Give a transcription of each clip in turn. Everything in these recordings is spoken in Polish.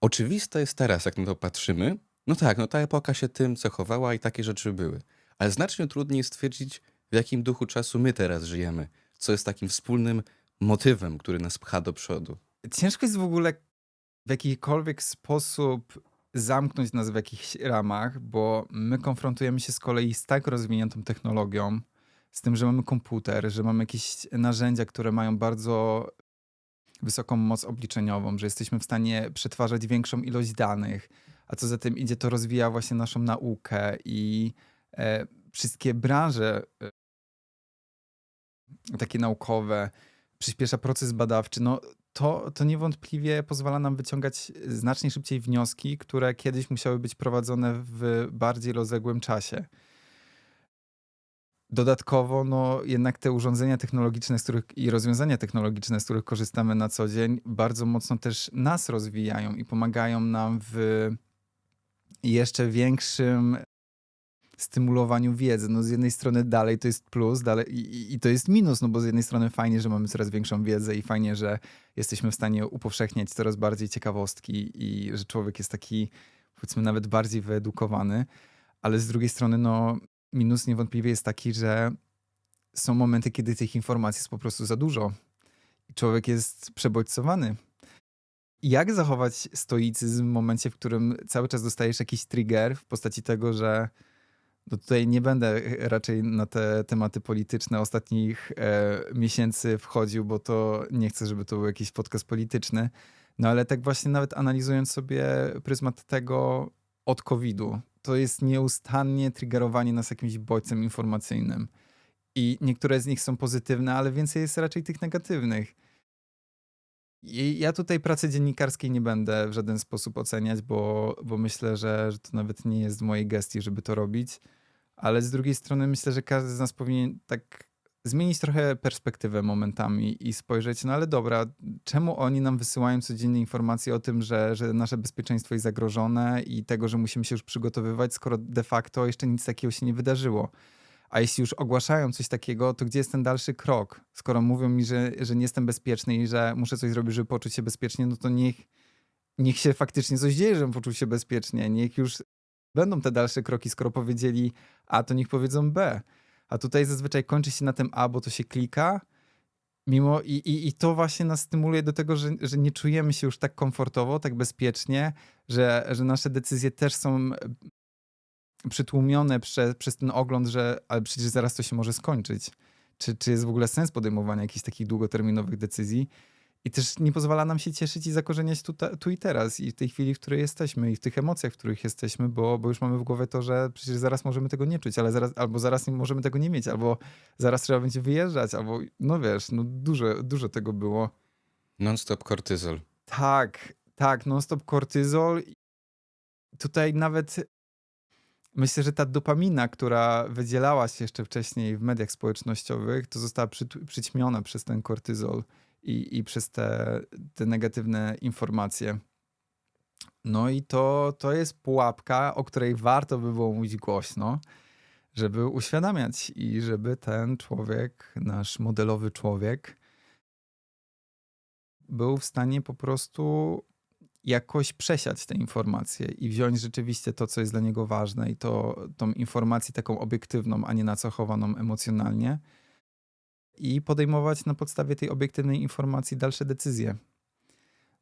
Oczywiste jest teraz, jak na to patrzymy, no tak, no ta epoka się tym cechowała i takie rzeczy były. Ale znacznie trudniej stwierdzić, w jakim duchu czasu my teraz żyjemy, co jest takim wspólnym motywem, który nas pcha do przodu. Ciężko jest w ogóle w jakikolwiek sposób zamknąć nas w jakichś ramach, bo my konfrontujemy się z kolei z tak rozwiniętą technologią, z tym, że mamy komputer, że mamy jakieś narzędzia, które mają bardzo wysoką moc obliczeniową, że jesteśmy w stanie przetwarzać większą ilość danych, a co za tym idzie, to rozwija właśnie naszą naukę i e, wszystkie branże e, takie naukowe, przyspiesza proces badawczy, no to, to niewątpliwie pozwala nam wyciągać znacznie szybciej wnioski, które kiedyś musiały być prowadzone w bardziej rozległym czasie. Dodatkowo, no jednak te urządzenia technologiczne z których, i rozwiązania technologiczne, z których korzystamy na co dzień, bardzo mocno też nas rozwijają i pomagają nam w jeszcze większym stymulowaniu wiedzy. No z jednej strony dalej to jest plus, dalej, i, i to jest minus, no bo z jednej strony fajnie, że mamy coraz większą wiedzę i fajnie, że jesteśmy w stanie upowszechniać coraz bardziej ciekawostki i że człowiek jest taki, powiedzmy, nawet bardziej wyedukowany, ale z drugiej strony, no minus niewątpliwie jest taki, że są momenty, kiedy tych informacji jest po prostu za dużo i człowiek jest przebodźcowany. Jak zachować stoicyzm w momencie, w którym cały czas dostajesz jakiś trigger w postaci tego, że no tutaj nie będę raczej na te tematy polityczne ostatnich e, miesięcy wchodził, bo to nie chcę, żeby to był jakiś podcast polityczny. No ale tak właśnie nawet analizując sobie pryzmat tego od COVID-u, to jest nieustannie triggerowanie nas jakimś bodźcem informacyjnym. I niektóre z nich są pozytywne, ale więcej jest raczej tych negatywnych. I ja tutaj pracy dziennikarskiej nie będę w żaden sposób oceniać, bo, bo myślę, że, że to nawet nie jest w mojej gestii, żeby to robić. Ale z drugiej strony myślę, że każdy z nas powinien tak zmienić trochę perspektywę momentami i spojrzeć, no ale dobra, czemu oni nam wysyłają codziennie informacje o tym, że, że nasze bezpieczeństwo jest zagrożone i tego, że musimy się już przygotowywać, skoro de facto jeszcze nic takiego się nie wydarzyło. A jeśli już ogłaszają coś takiego, to gdzie jest ten dalszy krok? Skoro mówią mi, że, że nie jestem bezpieczny i że muszę coś zrobić, żeby poczuć się bezpiecznie, no to niech, niech się faktycznie coś dzieje, żebym poczuł się bezpiecznie. Niech już będą te dalsze kroki, skoro powiedzieli A, to niech powiedzą B. A tutaj zazwyczaj kończy się na tym A, bo to się klika. Mimo i, i, i to właśnie nas stymuluje do tego, że, że nie czujemy się już tak komfortowo, tak bezpiecznie, że, że nasze decyzje też są przytłumione prze, przez ten ogląd, że ale przecież zaraz to się może skończyć. Czy, czy jest w ogóle sens podejmowania jakichś takich długoterminowych decyzji? I też nie pozwala nam się cieszyć i zakorzeniać tu, tu i teraz, i w tej chwili, w której jesteśmy, i w tych emocjach, w których jesteśmy, bo, bo już mamy w głowie to, że przecież zaraz możemy tego nie czuć, ale zaraz, albo zaraz nie możemy tego nie mieć, albo zaraz trzeba będzie wyjeżdżać, albo no wiesz, no dużo, dużo tego było. Non-stop kortyzol. Tak, tak, non-stop kortyzol. Tutaj nawet myślę, że ta dopamina, która wydzielała się jeszcze wcześniej w mediach społecznościowych, to została przy, przyćmiona przez ten kortyzol i, i przez te, te negatywne informacje. No i to, to jest pułapka, o której warto by było mówić głośno, żeby uświadamiać i żeby ten człowiek, nasz modelowy człowiek, był w stanie po prostu jakoś przesiać te informacje i wziąć rzeczywiście to, co jest dla niego ważne i to, tą informację taką obiektywną, a nie nacechowaną emocjonalnie i podejmować na podstawie tej obiektywnej informacji dalsze decyzje.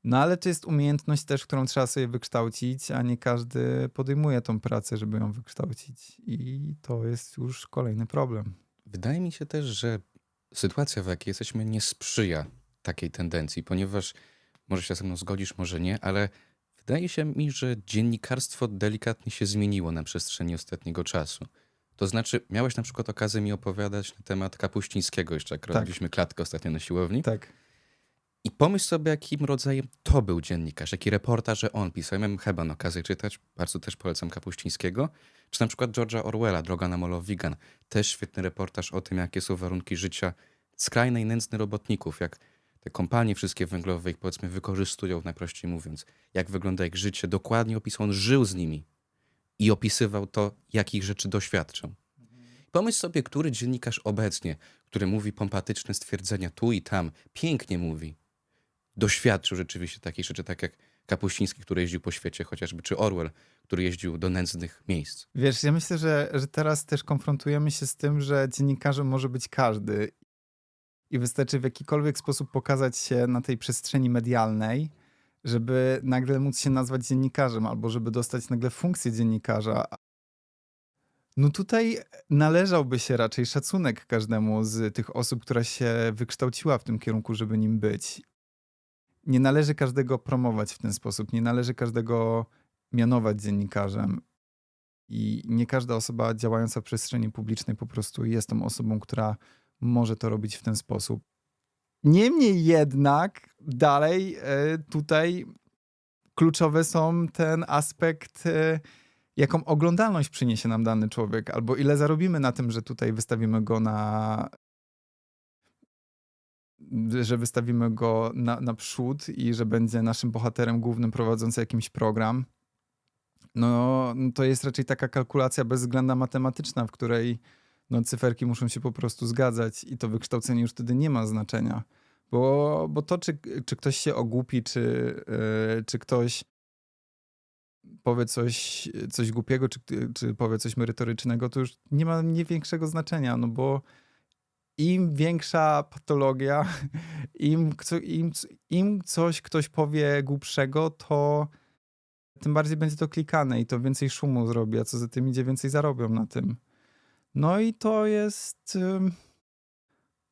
No ale to jest umiejętność też, którą trzeba sobie wykształcić, a nie każdy podejmuje tą pracę, żeby ją wykształcić. I to jest już kolejny problem. Wydaje mi się też, że sytuacja, w jakiej jesteśmy, nie sprzyja takiej tendencji, ponieważ może się ze mną zgodzisz, może nie, ale wydaje się mi, że dziennikarstwo delikatnie się zmieniło na przestrzeni ostatniego czasu. To znaczy, miałeś na przykład okazję mi opowiadać na temat Kapuścińskiego jeszcze, jak tak. robiliśmy klatkę ostatnio na siłowni. Tak. I pomyśl sobie, jakim rodzajem to był dziennikarz, jaki reportaże on pisał. Ja miałem chyba okazję czytać, bardzo też polecam Kapuścińskiego. Czy na przykład George'a Orwella, Droga na Molo Wigan. Też świetny reportaż o tym, jakie są warunki życia skrajnej nędzny robotników, jak te kompanie wszystkie węglowe ich powiedzmy wykorzystują, najprościej mówiąc. Jak wygląda ich życie. Dokładnie opisał, on żył z nimi i opisywał to, jakich rzeczy doświadczał. Pomyśl sobie, który dziennikarz obecnie, który mówi pompatyczne stwierdzenia tu i tam, pięknie mówi, doświadczył rzeczywiście takich rzeczy, tak jak Kapuściński, który jeździł po świecie chociażby, czy Orwell, który jeździł do nędznych miejsc. Wiesz, ja myślę, że, że teraz też konfrontujemy się z tym, że dziennikarzem może być każdy i wystarczy w jakikolwiek sposób pokazać się na tej przestrzeni medialnej, żeby nagle móc się nazwać dziennikarzem albo żeby dostać nagle funkcję dziennikarza. No tutaj należałby się raczej szacunek każdemu z tych osób, która się wykształciła w tym kierunku, żeby nim być. Nie należy każdego promować w ten sposób, nie należy każdego mianować dziennikarzem. I nie każda osoba działająca w przestrzeni publicznej po prostu jest tą osobą, która może to robić w ten sposób. Niemniej jednak dalej e, tutaj kluczowe są ten aspekt, e, jaką oglądalność przyniesie nam dany człowiek, albo ile zarobimy na tym, że tutaj wystawimy go na że wystawimy go na, na przód i że będzie naszym bohaterem głównym prowadzący jakiś program. No to jest raczej taka kalkulacja bezwzględna matematyczna, w której no, cyferki muszą się po prostu zgadzać i to wykształcenie już wtedy nie ma znaczenia. Bo, bo to, czy, czy ktoś się ogłupi, czy, yy, czy ktoś powie coś, coś głupiego, czy, czy powie coś merytorycznego, to już nie ma nie większego znaczenia, no bo im większa patologia, im, im, im coś ktoś powie głupszego, to tym bardziej będzie to klikane i to więcej szumu zrobi, a co za tym idzie, więcej zarobią na tym. No i to jest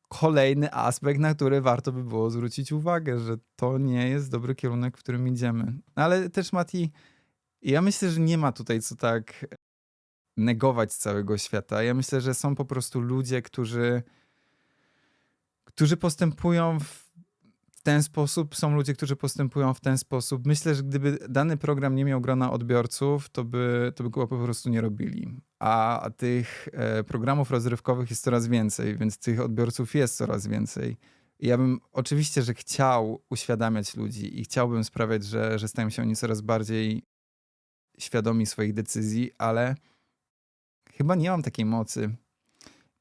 kolejny aspekt, na który warto by było zwrócić uwagę, że to nie jest dobry kierunek, w którym idziemy. Ale też Mati, ja myślę, że nie ma tutaj co tak negować całego świata. Ja myślę, że są po prostu ludzie, którzy, którzy postępują w w ten sposób, są ludzie, którzy postępują w ten sposób. Myślę, że gdyby dany program nie miał grona odbiorców, to by, to by go po prostu nie robili. A, tych e, programów rozrywkowych jest coraz więcej, więc tych odbiorców jest coraz więcej. Ja bym oczywiście, że chciał uświadamiać ludzi i chciałbym sprawiać, że, że stają się oni coraz bardziej świadomi swoich decyzji, ale chyba nie mam takiej mocy.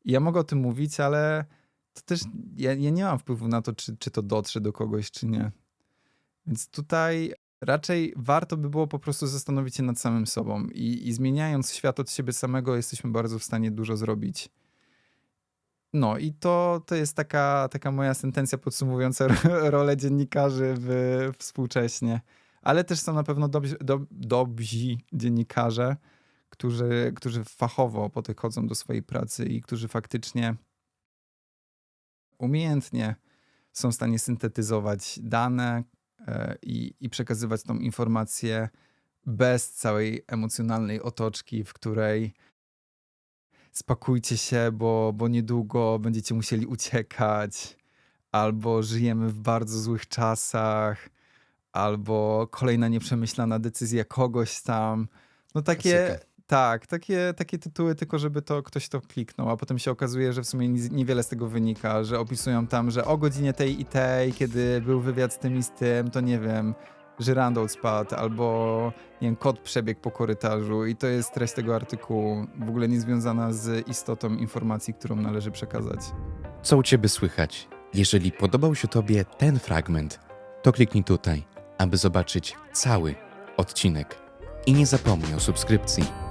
Ja mogę o tym mówić, ale to też ja, ja nie mam wpływu na to, czy, czy to dotrze do kogoś, czy nie. Więc tutaj raczej warto by było po prostu zastanowić się nad samym sobą i, i zmieniając świat od siebie samego, jesteśmy bardzo w stanie dużo zrobić. No i to, to jest taka, taka moja sentencja podsumowująca ro- rolę dziennikarzy w, współcześnie. Ale też są na pewno dobrzy, dob, dobrzy dziennikarze, którzy, którzy fachowo podchodzą do swojej pracy i którzy faktycznie umiejętnie są w stanie syntetyzować dane i, i przekazywać tą informację bez całej emocjonalnej otoczki, w której spakujcie się, bo, bo niedługo będziecie musieli uciekać, albo żyjemy w bardzo złych czasach, albo kolejna nieprzemyślana decyzja kogoś tam. No takie, Klasyka. Tak, takie, takie tytuły, tylko żeby to ktoś to kliknął, a potem się okazuje, że w sumie niewiele z tego wynika, że opisują tam, że o godzinie tej i tej, kiedy był wywiad z tym i z tym, to nie wiem, żyrandol spadł, albo nie wiem, kot przebiegł po korytarzu i to jest treść tego artykułu, w ogóle nie związana z istotą informacji, którą należy przekazać. Co u Ciebie słychać? Jeżeli podobał się Tobie ten fragment, to kliknij tutaj, aby zobaczyć cały odcinek. I nie zapomnij o subskrypcji.